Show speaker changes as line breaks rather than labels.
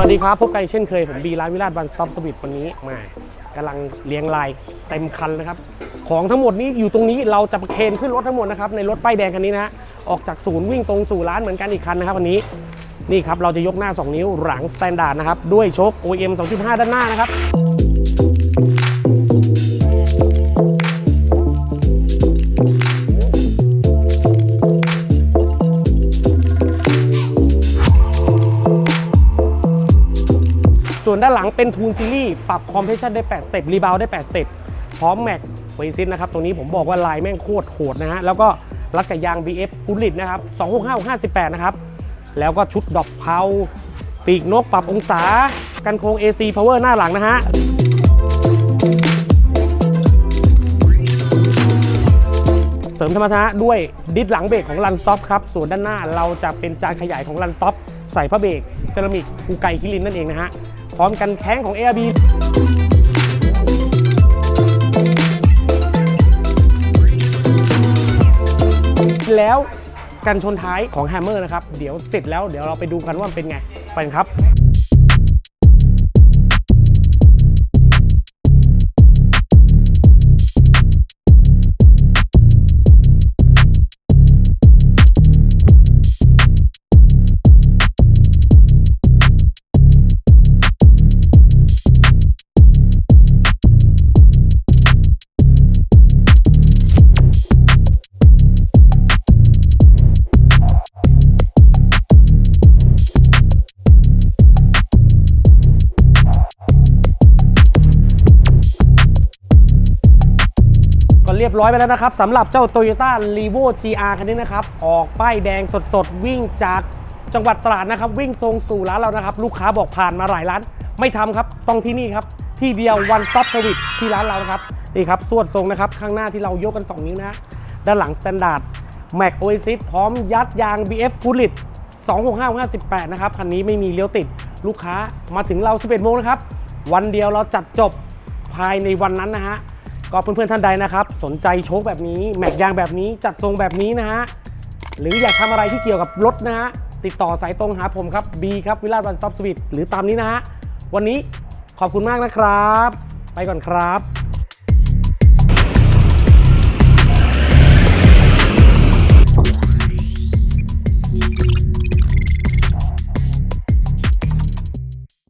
สวัสดีครับ พบกันอีกเช่นเคย ผมบีร้านวิราชบันสต็อปสวิตวันนี้มากำลังเลี้ยงลายเต็มคันนะครับ ของทั้งหมดนี้อยู่ตรงนี้เราจะเคนขึ้นรถทั้งหมดนะครับ ในรถป้ายแดงคันนี้นะฮะออกจากศูนย์วิ่งตรงสู่ร้านเหมือนกันอีกคันนะครับวันนี้นี่ครับเราจะยกหน้า 2 นิ้วหลังสแตนดาร์ดนะครับด้วยโชค OEM 2.5 ด้านหน้านะครับ ส่วนด้านหลังเป็นทูนซีรีส์ปรับคอมเพรสชันได้ 8 สเต็ป รีบาวได้ 8 สเต็ป พร้อมแม็กเวซินนะครับตรงนี้ผมบอกว่าลายแม่งโคตรโหดนะฮะ แล้วก็รัดกับยาง BF กุลิตนะครับ 265 58 นะครับ แล้วก็ชุดดอกเพาปีกนกปรับองศา กันโครง AC Power หน้าหลังนะฮะเสริมธรรมชาติด้วยดิสหลังเบรกของ Run Stop ครับ ส่วนด้านหน้าเราจะเป็นจานขยายของ Run Stop ใส่พระเบรกเซรามิกอูไกคิรินนั่นเองนะฮะ พร้อมกันแข้งของ ARB แล้วกันชนท้ายของแฮมเมอร์นะครับ เดี๋ยวเสร็จแล้วเดี๋ยวเราไปดูกันว่ามันเป็นไง ไปกันครับ เรียบร้อยไปแล้วนะครับสำหรับเจ้า Toyota r e v o GR คันนี้นะครับ ออกป้ายแดงสดๆ วิ่งจากจังหวัดตราดนะครับ วิ่งตรงสู่ร้านเรานะครับ ลูกค้าบอกผ่านมาหลายร้าน ไม่ทำครับ ต้องที่นี่ครับ ที่เดียว one stop service ที่ร้านเรานะครับ นี่ครับสวดทรงนะครับ ข้างหน้าที่เรายกกัน 2 นิ้วนะด้านหลัง Standard Mac Oasis พร้อมยัดยาง BF g o o d l i t 265-58นะครับ คันนี้ไม่มีเลี้ยวติด ลูกค้ามาถึงเรา 11โมงนะครับ วันเดียวเราจัดจบภายในวันนั้นนะฮะ ก็เพื่อนๆท่านใดนะครับ สนใจโชคแบบนี้แม็กยางแบบนี้จัดทรงแบบนี้นะฮะหรืออยากทำอะไรที่เกี่ยวกับรถนะฮะติดต่อสายตรงหาผมครับ B ครับวิลาวันสต็อปสวิตหรือตามนี้นะฮะวันนี้ขอบคุณมากนะครับ ไปก่อนครับ